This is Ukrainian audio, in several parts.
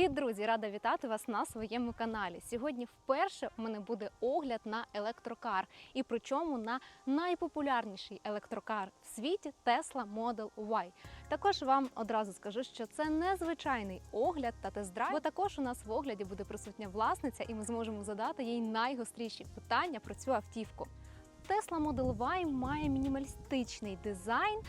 Привіт, друзі! Рада вітати вас на своєму каналі. Сьогодні вперше у мене буде огляд на електрокар, і причому на найпопулярніший електрокар в світі Tesla Model Y. Також вам одразу скажу, що це незвичайний огляд та тест-драйв, бо також у нас в огляді буде присутня власниця, і ми зможемо задати їй найгостріші питання про цю автівку. Tesla Model Y має мінімалістичний дизайн,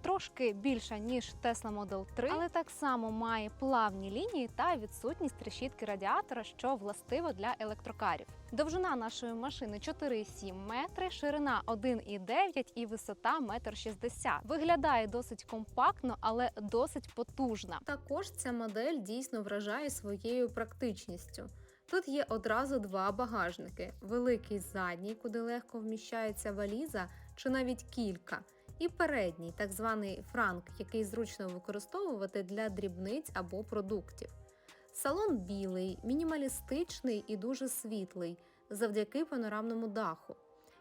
трошки більша ніж Tesla Model 3, але так само має плавні лінії та відсутність решітки радіатора, що властиво для електрокарів. Довжина нашої машини 4,7 метри, ширина 1,9 і висота 1,60 м. Виглядає досить компактно, але досить потужна. Також ця модель дійсно вражає своєю практичністю. Тут є одразу два багажники: великий задній, куди легко вміщається валіза, чи навіть кілька, і передній, так званий франк, який зручно використовувати для дрібниць або продуктів. Салон білий, мінімалістичний і дуже світлий, завдяки панорамному даху.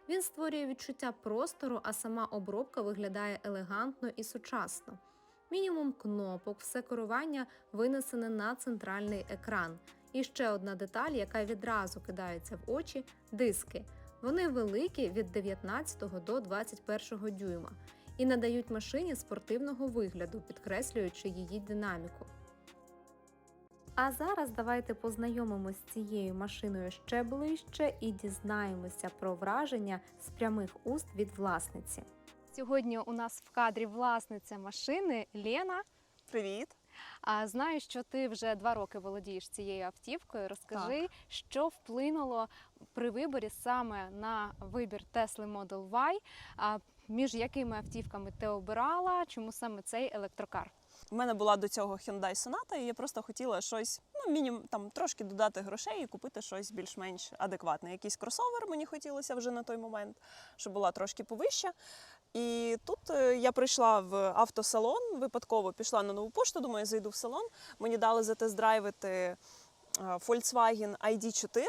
Він створює відчуття простору, а сама обробка виглядає елегантно і сучасно. Мінімум кнопок, все керування винесене на центральний екран. І ще одна деталь, яка відразу кидається в очі диски. Вони великі від 19 до 21 дюйма і надають машині спортивного вигляду, підкреслюючи її динаміку. А зараз давайте познайомимось з цією машиною ще ближче і дізнаємося про враження з прямих уст від власниці. Сьогодні у нас в кадрі власниця машини Лена. Привіт. А знаю, що ти вже два роки володієш цією автівкою. Розкажи, що вплинуло при виборі саме на вибір Tesla Model Y, а між якими автівками ти обирала, чому саме цей електрокар? У мене була до цього Hyundai Sonata, і я просто хотіла щось, ну, мінімум там трошки додати грошей і купити щось більш-менш адекватне. Якийсь кросовер мені хотілося вже на той момент, щоб була трошки повища. І тут е, я прийшла в автосалон, випадково пішла на нову пошту, думаю, зайду в салон. Мені дали затест-драйвити е, Volkswagen ID4. Е,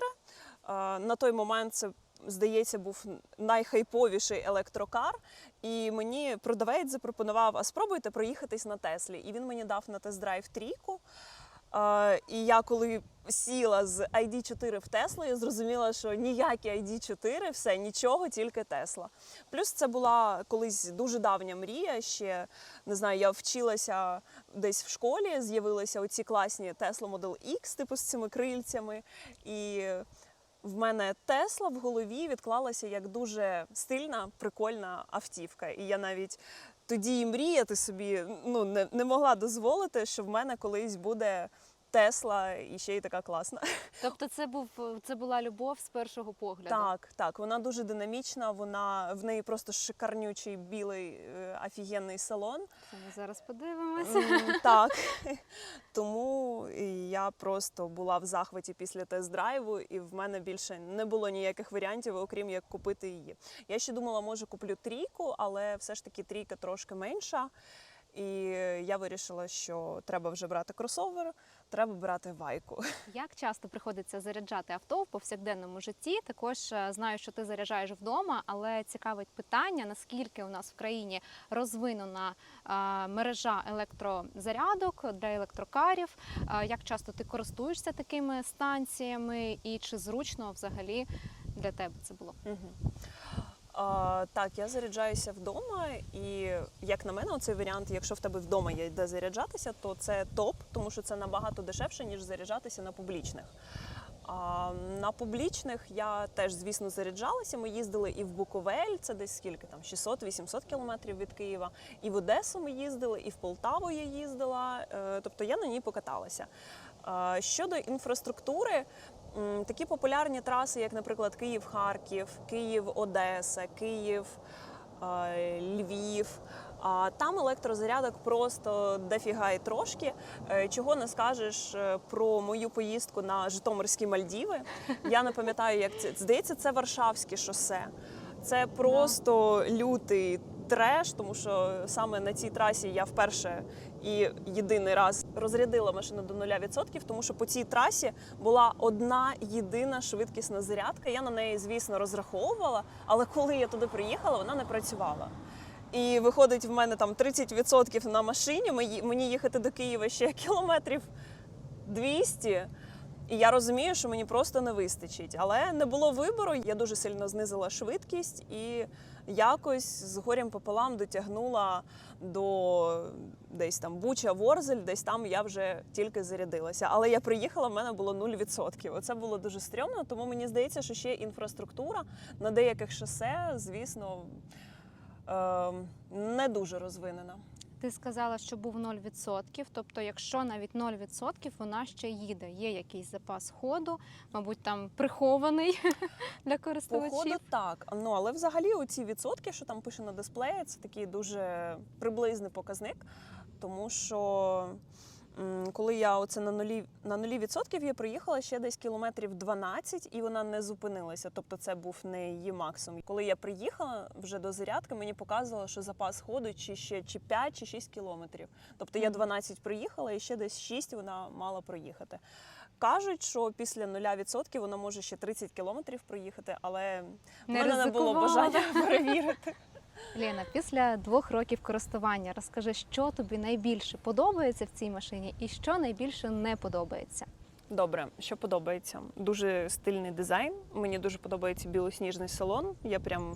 На той момент це здається, був найхайповіший електрокар. І мені продавець запропонував: а спробуйте проїхатись на Теслі. І він мені дав на тест-драйв трійку. Е, І я коли сіла з ID4 в Теслу, я зрозуміла, що ніякі ID4, все, нічого, тільки Тесла. Плюс це була колись дуже давня мрія. Ще не знаю, я вчилася десь в школі, з'явилися оці класні Tesla Model X, типу з цими крильцями. І в мене Тесла в голові відклалася як дуже стильна, прикольна автівка. І я навіть тоді і мріяти собі ну, не, не могла дозволити, що в мене колись буде Тесла і ще й така класна. Тобто, це був це була любов з першого погляду. Так, так, вона дуже динамічна. Вона в неї просто шикарнючий білий е, офігенний салон. Це ми зараз подивимося. Так. Тому я просто була в захваті після тест-драйву, і в мене більше не було ніяких варіантів, окрім як купити її. Я ще думала, може куплю трійку, але все ж таки трійка трошки менша. І я вирішила, що треба вже брати кросовер, треба брати вайку. Як часто приходиться заряджати авто в повсякденному житті? Також е, знаю, що ти заряджаєш вдома, але цікавить питання, наскільки у нас в країні розвинена е, мережа електрозарядок для електрокарів. Е, Як часто ти користуєшся такими станціями, і чи зручно взагалі для тебе це було? Мгм. А, так, я заряджаюся вдома, і як на мене, оцей варіант, якщо в тебе вдома є де заряджатися, то це топ, тому що це набагато дешевше, ніж заряджатися на публічних. А, на публічних я теж, звісно, заряджалася. Ми їздили і в Буковель, це десь скільки там 600-800 кілометрів від Києва. І в Одесу ми їздили, і в Полтаву я їздила. Е, Тобто я на ній покаталася. Щодо інфраструктури, такі популярні траси, як, наприклад, Київ-Харків, Київ-Одеса, Київ. Львів, а там електрозарядок просто дофіга і трошки. Е, Чого не скажеш е, про мою поїздку на Житомирські Мальдіви. Я не пам'ятаю, як це здається, це Варшавське шосе. Це просто лютий треш, тому що саме на цій трасі я вперше і єдиний раз розрядила машину до 0%, тому що по цій трасі була одна єдина швидкісна зарядка. Я на неї, звісно, розраховувала, але коли я туди приїхала, вона не працювала. І виходить, в мене там 30% на машині. Мені їхати до Києва ще кілометрів 200. І я розумію, що мені просто не вистачить. Але не було вибору. Я дуже сильно знизила швидкість і якось з горем пополам дотягнула до десь там Буча, Ворзель, десь там я вже тільки зарядилася. Але я приїхала, в мене було 0%. Оце було дуже стрьомно, тому мені здається, що ще інфраструктура на деяких шосе, звісно, е, не дуже розвинена. Ти сказала, що був 0%, тобто, якщо навіть 0%, вона ще їде. Є якийсь запас ходу, мабуть, там прихований для користувачів. Походу, так. Ну але взагалі оці відсотки, що там пише на дисплеї, це такий дуже приблизний показник, тому що. Коли я оце на нулі на нулі відсотків я приїхала ще десь кілометрів 12, і вона не зупинилася. Тобто це був не її максимум. Коли я приїхала вже до зарядки, мені показувало, що запас ходу чи ще чи 5, чи 6 кілометрів. Тобто я 12 приїхала, і ще десь 6 вона мала проїхати. Кажуть, що після нуля відсотків вона може ще 30 кілометрів проїхати, але в Не мене не було бажання перевірити. Лена, після двох років користування розкажи, що тобі найбільше подобається в цій машині і що найбільше не подобається. Добре, що подобається? Дуже стильний дизайн. Мені дуже подобається білосніжний салон. Я прям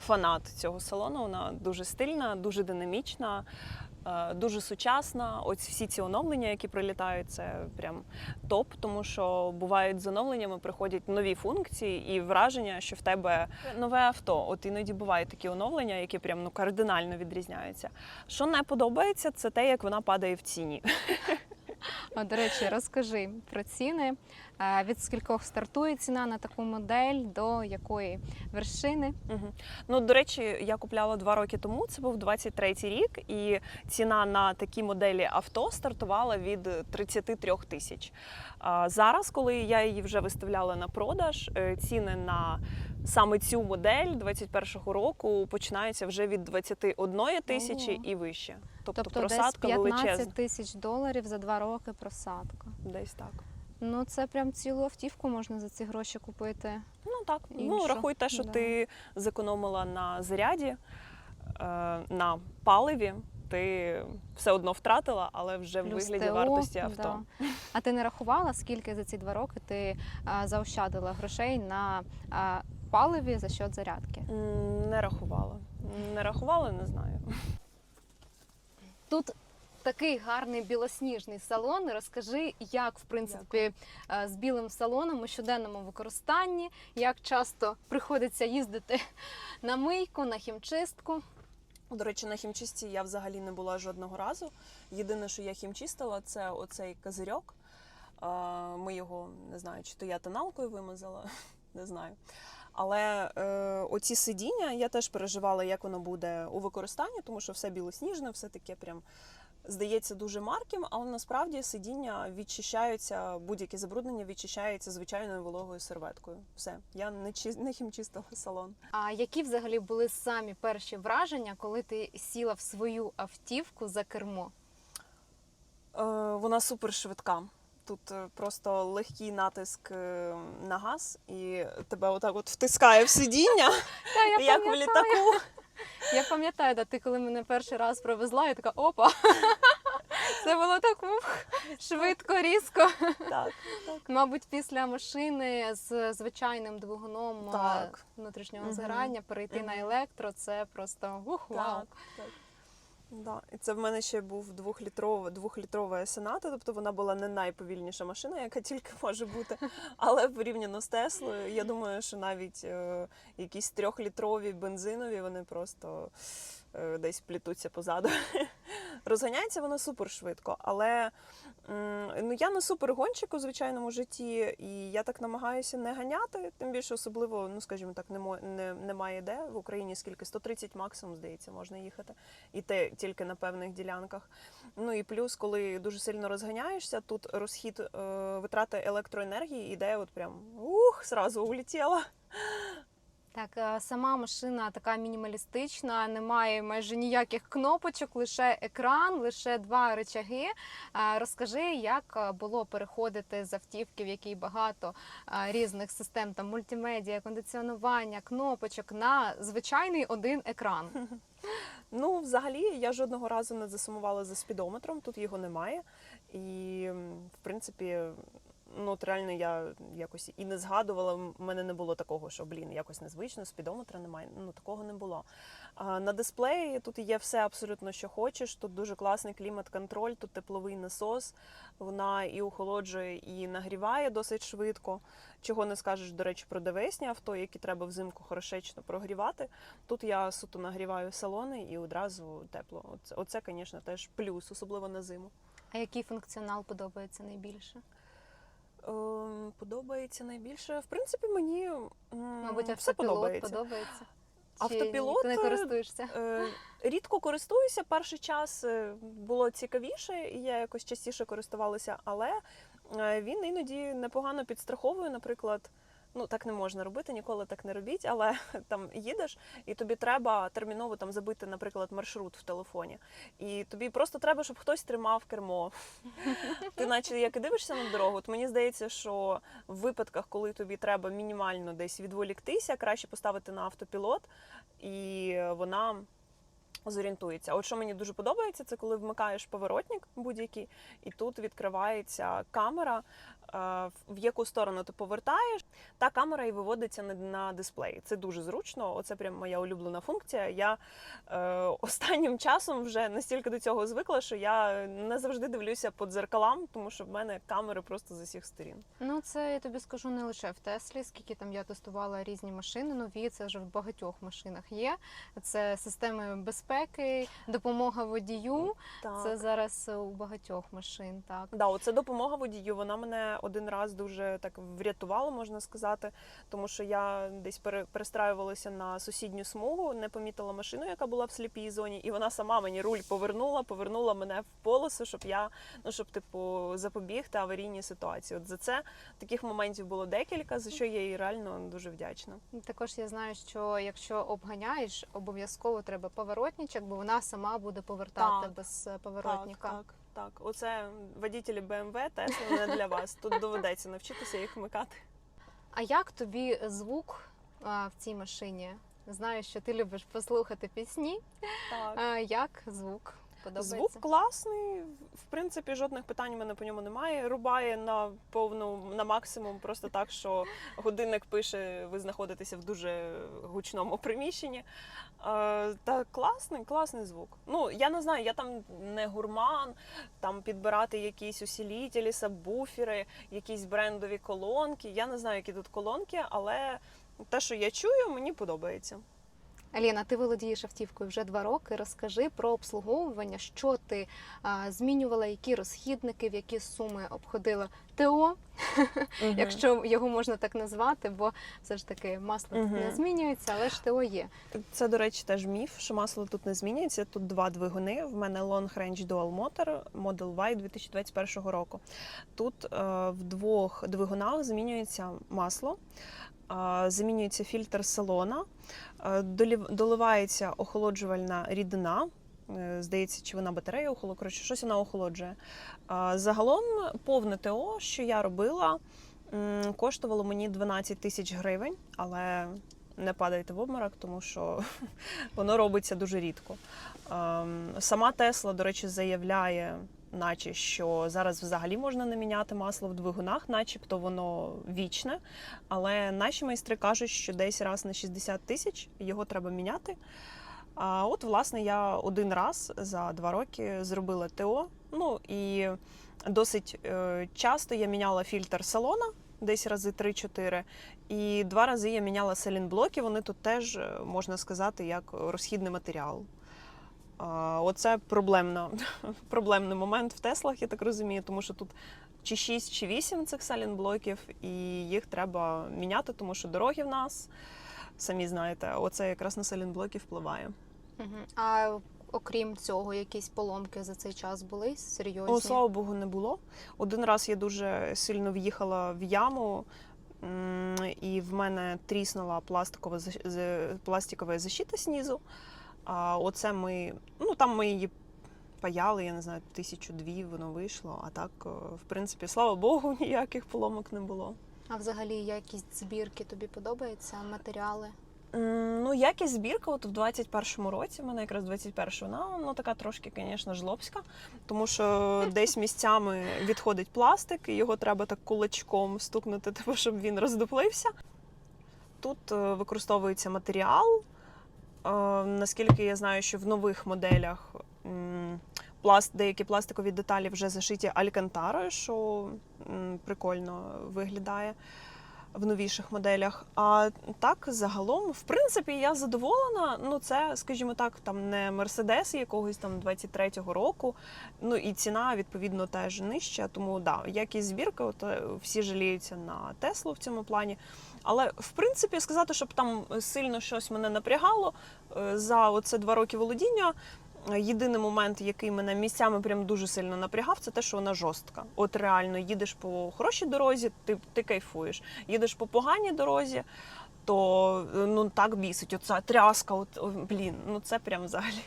фанат цього салону. Вона дуже стильна, дуже динамічна, дуже сучасна. Ось всі ці оновлення, які прилітають, це прям топ, тому що бувають з оновленнями, приходять нові функції і враження, що в тебе нове авто. От іноді бувають такі оновлення, які прям ну кардинально відрізняються. Що не подобається, це те, як вона падає в ціні. До речі, розкажи про ціни. Від скількох стартує ціна на таку модель, до якої вершини. Угу. Ну, до речі, я купляла два роки тому. Це був 23-й рік, і ціна на такі моделі авто стартувала від 33 тисяч. Зараз, коли я її вже виставляла на продаж, е, ціни на саме цю модель 21-го року починаються вже від 21 тисячі і вище. Тобто, Тобто десь просадка 15 величезна. тисяч доларів за два роки просадка. Десь так. Ну це прям цілу автівку можна за ці гроші купити. Ну так, ну рахуй те, що да. ти зекономила на заряді, е, на паливі. Ти все одно втратила, але вже в вигляді ТО, вартості авто. Да. А ти не рахувала, скільки за ці два роки ти а, заощадила грошей на а, паливі за счет зарядки? Не рахувала. Не рахувала, не знаю. Тут такий гарний білосніжний салон. Розкажи, як в принципі е, з білим салоном у щоденному використанні, як часто приходиться їздити на мийку, на хімчистку. До речі, на хімчисті я взагалі не була жодного разу. Єдине, що я хімчистила, це оцей козирьок. Ми його не знаю, чи то я тоналкою вимазала, не знаю. Але е, оці сидіння я теж переживала, як воно буде у використанні, тому що все білосніжне, все таке прям здається дуже марким, але насправді сидіння відчищаються, будь-які забруднення відчищаються звичайною вологою серветкою. Все, я не, чи, не хімчистила салон. А які взагалі були самі перші враження, коли ти сіла в свою автівку за кермо? Е, Вона супер швидка. Тут е, просто легкий натиск е, на газ, і тебе отак от втискає в сидіння, як в літаку. Я пам'ятаю, да, ти коли мене перший раз провезла, я така опа. Це було так ух, швидко, різко. Так, так. Мабуть, після машини з звичайним двигуном Так. внутрішнього згорання перейти на електро це просто ух, вау. Так, так. Да. І це в мене ще був двохлітрова, двохлітрова Сената, тобто вона була не найповільніша машина, яка тільки може бути. Але порівняно з Теслою, я думаю, що навіть е, якісь трьохлітрові бензинові вони просто е, десь плітуться позаду. Розганяється воно супер швидко, але ну, я не супергонщик у звичайному житті, і я так намагаюся не ганяти. Тим більше особливо, ну скажімо так, не, не, немає де в Україні скільки 130 максимум, здається, можна їхати. І те тільки на певних ділянках. Ну і плюс, коли дуже сильно розганяєшся, тут розхід е, витрати електроенергії іде, от прям ух, зразу улетіла. Так, е, сама машина така мінімалістична, немає майже ніяких кнопочок, лише екран, лише два рычаги. Е, Розкажи, як е, було переходити з автівки, в якій багато різних систем, там мультимедіа, кондиціонування, кнопочок на звичайний один екран. Ну, взагалі, я жодного разу не засумувала за спідометром, тут його немає. І, в принципі, ну от реально я якось і не згадувала. У мене не було такого, що блін, якось незвично, спідометра немає. Ну такого не було. А на дисплеї тут є все абсолютно, що хочеш. Тут дуже класний клімат-контроль, тут тепловий насос. Вона і охолоджує, і нагріває досить швидко. Чого не скажеш, до речі, про ДВСні авто, які треба взимку хорошечно прогрівати. Тут я суто нагріваю салони і одразу тепло. Оце, оце, звісно, теж плюс, особливо на зиму. А який функціонал подобається найбільше? Ем, подобається найбільше. В принципі, мені Мабуть, все автопілот подобається. подобається. Автопілот, Чи ти не е, користуєшся? Е, рідко користуюся. Перший час е, було цікавіше, і я якось частіше користувалася, але він іноді непогано підстраховує. Наприклад, ну так не можна робити, ніколи так не робіть, але там їдеш, і тобі треба терміново там забити, наприклад, маршрут в телефоні. І тобі просто треба, щоб хтось тримав кермо. Ти наче як і дивишся на дорогу, то мені здається, що в випадках, коли тобі треба мінімально десь відволіктися, краще поставити на автопілот, і вона зорієнтується. От що мені дуже подобається, це коли вмикаєш поворотник будь-який, і тут відкривається камера, в яку сторону ти повертаєш, та камера і виводиться на, на дисплей. Це дуже зручно. Оце прям моя улюблена функція. Я е, останнім часом вже настільки до цього звикла, що я не завжди дивлюся по дзеркалам, тому що в мене камери просто з усіх сторін. Ну, це я тобі скажу не лише в Теслі, скільки там я тестувала різні машини нові, це вже в багатьох машинах є. Це системи безпеки, допомога водію. Так. Це зараз у багатьох машин, так. Да, оце допомога водію. Вона мене один раз дуже так врятувала, можна сказати, тому що я десь пере- перестраювалася на сусідню смугу, не помітила машину, яка була в сліпій зоні, і вона сама мені руль повернула, повернула мене в полосу, щоб я ну щоб типу запобігти аварійній ситуації. От за це таких моментів було декілька, за що я їй реально дуже вдячна. Також я знаю, що якщо обганяєш, обов'язково треба поворотничок, бо вона сама буде повертати Так. без поворотника. Так, так, так. Оце водітелі BMW, теж не для вас. Тут доведеться навчитися їх вмикати. А як тобі звук а, в цій машині? Знаю, що ти любиш послухати пісні. Так. А, як звук подобається? Звук класний, в принципі, жодних питань у мене по ньому немає. Рубає на повну на максимум, просто так, що годинник пише, ви знаходитеся в дуже гучному приміщенні. Е, та класний, класний звук. Ну я не знаю, я там не гурман, там підбирати якісь усілітелі, сабвуфери, якісь брендові колонки. Я не знаю, які тут колонки, але те, що я чую, мені подобається. Аліна, ти володієш автівкою вже два роки. Розкажи про обслуговування, що ти а, змінювала, які розхідники, в які суми обходила ТО, якщо його можна так назвати, бо все ж таки масло тут не змінюється, але ж ТО є. Це, до речі, теж міф, що масло тут не змінюється. Тут два двигуни. В мене Long Range Dual Motor Model Y 2021 року. Тут е, в двох двигунах змінюється масло, замінюється фільтр салона, доливається охолоджувальна рідина. Е, Здається, чи вона батарея охолоджує, коротше, щось вона охолоджує. Загалом повне ТО, що я робила, коштувало мені 12 тисяч гривень, але не падайте в обморок, тому що воно робиться дуже рідко. Ем, Сама Тесла, до речі, заявляє, наче що зараз взагалі можна не міняти масло в двигунах, начебто воно вічне. Але наші майстри кажуть, що десь раз на 60 тисяч його треба міняти. А от, власне, я один раз за два роки зробила ТО. Ну і досить е, часто я міняла фільтр салона, десь рази 3-4. І два рази я міняла селінблоки. Вони тут теж е, можна сказати як розхідний матеріал. Оце проблемна, проблемний момент в Теслах, я так розумію, тому що тут чи 6, чи 8 цих салінблоків, і їх треба міняти, тому що дороги в нас, самі знаєте, оце якраз на салінблоки впливає. А окрім цього, якісь поломки за цей час були серйозні? О, слава Богу, не було. Один раз я дуже сильно в'їхала в яму, і в мене тріснула пластикова пластикова защита знизу. А оце ми, ну там ми її паяли, я не знаю, тисячу дві воно вийшло. А так, е, в принципі, слава Богу, ніяких поломок не було. А взагалі якість збірки тобі подобається? Матеріали? Ну, якість збірка, от в 21-му році, в мене якраз 21 вона ну, така трошки, звісно, жлобська, тому що десь місцями відходить пластик, і його треба так кулачком стукнути, типу, щоб він роздуплився. Тут е, використовується матеріал. Наскільки я знаю, що в нових моделях пласт, деякі пластикові деталі вже зашиті алькантарою, що прикольно виглядає в новіших моделях. А так, загалом, в принципі, я задоволена. Ну, це, скажімо так, там не Мерседес якогось там 23-го року. Ну і ціна відповідно теж нижча. Тому да, якість збірки, от е, всі жаліються на Теслу в цьому плані. Але в принципі сказати, щоб там сильно щось мене напрягало е, за оце два роки володіння. е, Єдиний момент, який мене місцями прям дуже сильно напрягав, це те, що вона жорстка. От реально їдеш по хорошій дорозі, ти, ти кайфуєш. Їдеш по поганій дорозі, то е, ну так бісить. Оця тряска, от о, блін, ну це прям взагалі.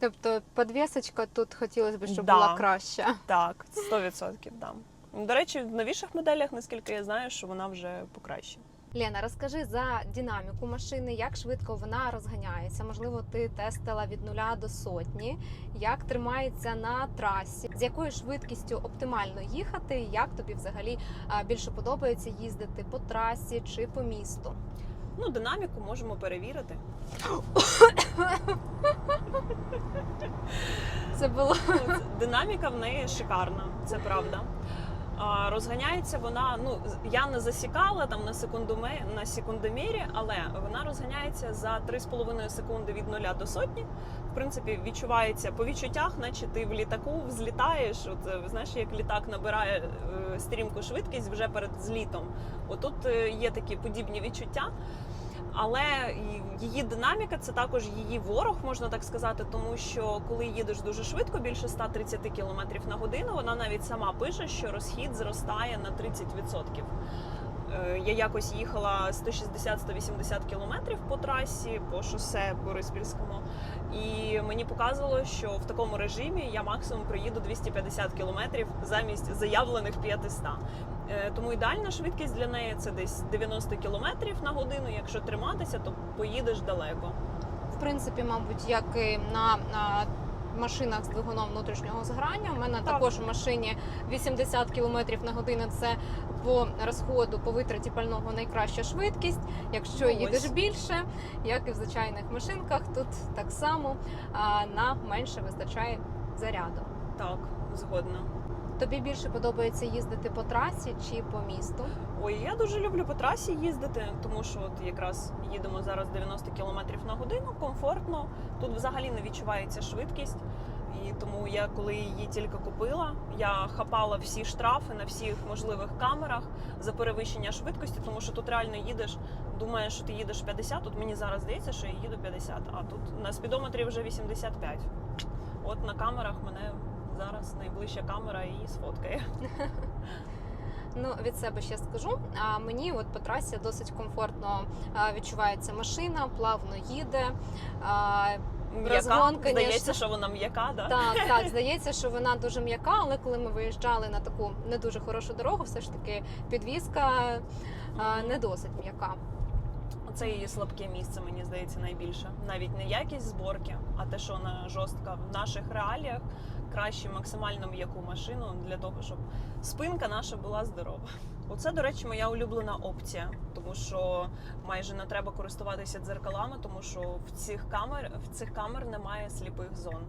Тобто подвісочка тут хотілося б, щоб Да. була краща. Так, 100% да. До речі, в новіших моделях, наскільки я знаю, що вона вже покращена. Лена, розкажи за динаміку машини, як швидко вона розганяється. Можливо, ти тестила від нуля до сотні, як тримається на трасі, з якою швидкістю оптимально їхати, як тобі взагалі більше подобається їздити по трасі чи по місту. Ну, динаміку можемо перевірити. Це було Динаміка в неї шикарна, це правда. Розганяється вона, ну я не засікала там на секундоме на секундомірі, але вона розганяється за 3,5 секунди від нуля до сотні. В принципі, відчувається по відчуттях, наче ти в літаку взлітаєш. От е, знаєш, як літак набирає е, стрімку швидкість вже перед злітом. Отут е, є такі подібні відчуття. Але її динаміка це також її ворог, можна так сказати, тому що коли їдеш дуже швидко, більше 130 км на годину, вона навіть сама пише, що розхід зростає на 30%. Е, Я якось їхала 160-180 км по трасі, по шосе Бориспільському, і мені показувало, що в такому режимі я максимум проїду 250 км замість заявлених 500. Е, Тому ідеальна швидкість для неї це десь 90 км на годину. Якщо триматися, то поїдеш далеко. в принципі, мабуть, як і на, на машинах з двигуном внутрішнього зграння. У мене Так. також у машині 80 км на годину. Це по розходу, по витраті пального найкраща швидкість. Якщо Ну, їдеш більше, як і в звичайних машинках, тут так само а, на менше вистачає заряду. Так, згодна. Тобі більше подобається їздити по трасі чи по місту? Ой, я дуже люблю по трасі їздити, тому що от якраз їдемо зараз 90 км на годину, комфортно. Тут взагалі не відчувається швидкість. І тому я, коли її тільки купила, я хапала всі штрафи на всіх можливих камерах за перевищення швидкості, тому що тут реально їдеш, думаєш, що ти їдеш 50, тут мені зараз здається, що я їду 50, а тут на спідометрі вже 85. От на камерах мене зараз найближча камера і сфоткає. Ну, від себе ще скажу. А мені от по трасі досить комфортно відчувається машина, плавно їде. М'яка. Здається, що вона м'яка, да? Так, так, здається, що вона дуже м'яка, але коли ми виїжджали на таку не дуже хорошу дорогу, все ж таки підвізка не досить м'яка. Це її слабке місце, мені здається, найбільше. Навіть не якість зборки, а те, що вона жорстка в наших реаліях. Краще максимально м'яку машину для того, щоб спинка наша була здорова. Оце, до речі, моя улюблена опція, тому що майже не треба користуватися дзеркалами, тому що в цих камер в цих камер немає сліпих зон.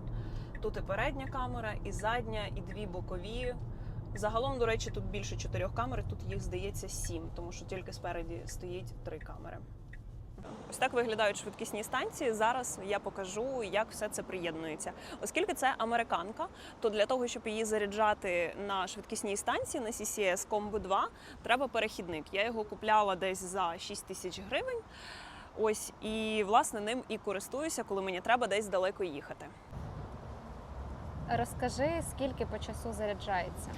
Тут і передня камера, і задня, і дві бокові. Загалом, до речі, тут більше чотирьох камер, тут їх здається сім, тому що тільки спереді стоїть три камери. Ось так виглядають швидкісні станції. Зараз я покажу, як все це приєднується. Оскільки це американка, то для того, щоб її заряджати на швидкісній станції на CCS Combo 2, треба перехідник. Я його купляла десь за 6 тисяч гривень. Ось і власне ним і користуюся, коли мені треба десь далеко їхати. Розкажи, скільки по часу заряджається?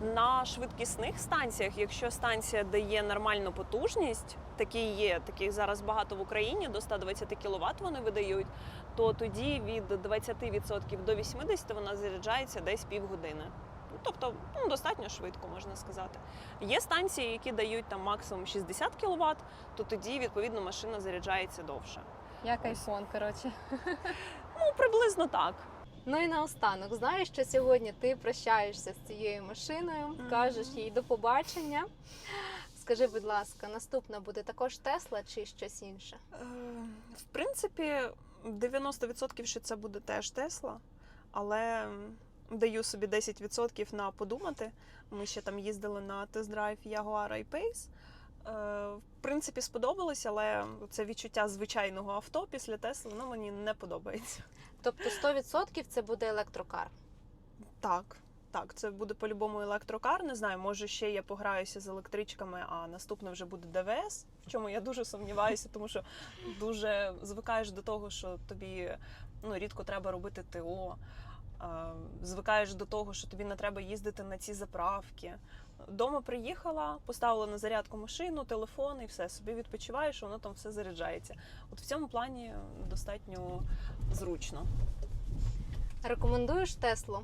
На швидкісних станціях, якщо станція дає нормальну потужність, такі є, таких зараз багато в Україні, до 120 кВт вони видають, то тоді від 20% до 80% вона заряджається десь півгодини. Тобто ну, достатньо швидко можна сказати. Є станції, які дають там максимум 60 кВт, то тоді відповідно машина заряджається довше. Як айфон, коротше. Ну приблизно так. Ну і наостанок, знаєш, що сьогодні ти прощаєшся з цією машиною, Мгм. кажеш їй до побачення. Скажи, будь ласка, наступна буде також Тесла чи щось інше? Е, В принципі, 90% що це буде теж Тесла, але даю собі 10% на подумати. Ми ще там їздили на тест-драйв Jaguar I-Pace. Е, В принципі, сподобалось, але це відчуття звичайного авто після Тесли ну, мені не подобається. Тобто 100% це буде електрокар. Так, так, це буде по-любому електрокар. Не знаю, може ще я пограюся з електричками, а наступне вже буде ДВС, в чому я дуже сумніваюся, тому що дуже звикаєш до того, що тобі ну, рідко треба робити ТО. е, Звикаєш до того, що тобі не треба їздити на ці заправки. Дома приїхала, поставила на зарядку машину, телефон і все, собі відпочиваєш, воно там все заряджається. От в цьому плані достатньо зручно. Рекомендуєш Теслу?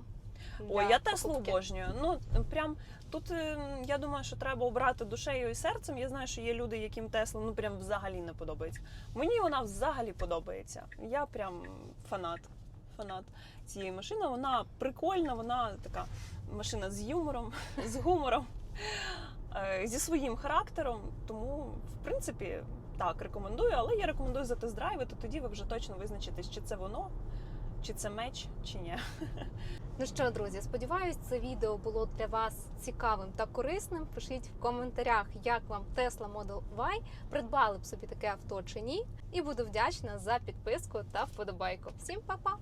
Ой, я Теслу обожнюю. Ну прям тут е, я думаю, що треба обрати душею і серцем. Я знаю, що є люди, яким Тесла ну прям взагалі не подобається. Мені вона взагалі подобається. Я прям фанат. Фанат цієї машини. Вона прикольна, вона така машина з юмором, з гумором, е, зі своїм характером. Тому, в принципі, так, рекомендую, але я рекомендую за тест-драйви, то тоді ви вже точно визначитесь, чи це воно, чи це меч, чи ні. Ну що, друзі, сподіваюсь, це відео було для вас цікавим та корисним. Пишіть в коментарях, як вам Tesla Model Y, придбали б собі таке авто чи ні. І буду вдячна за підписку та вподобайку. Всім па-па!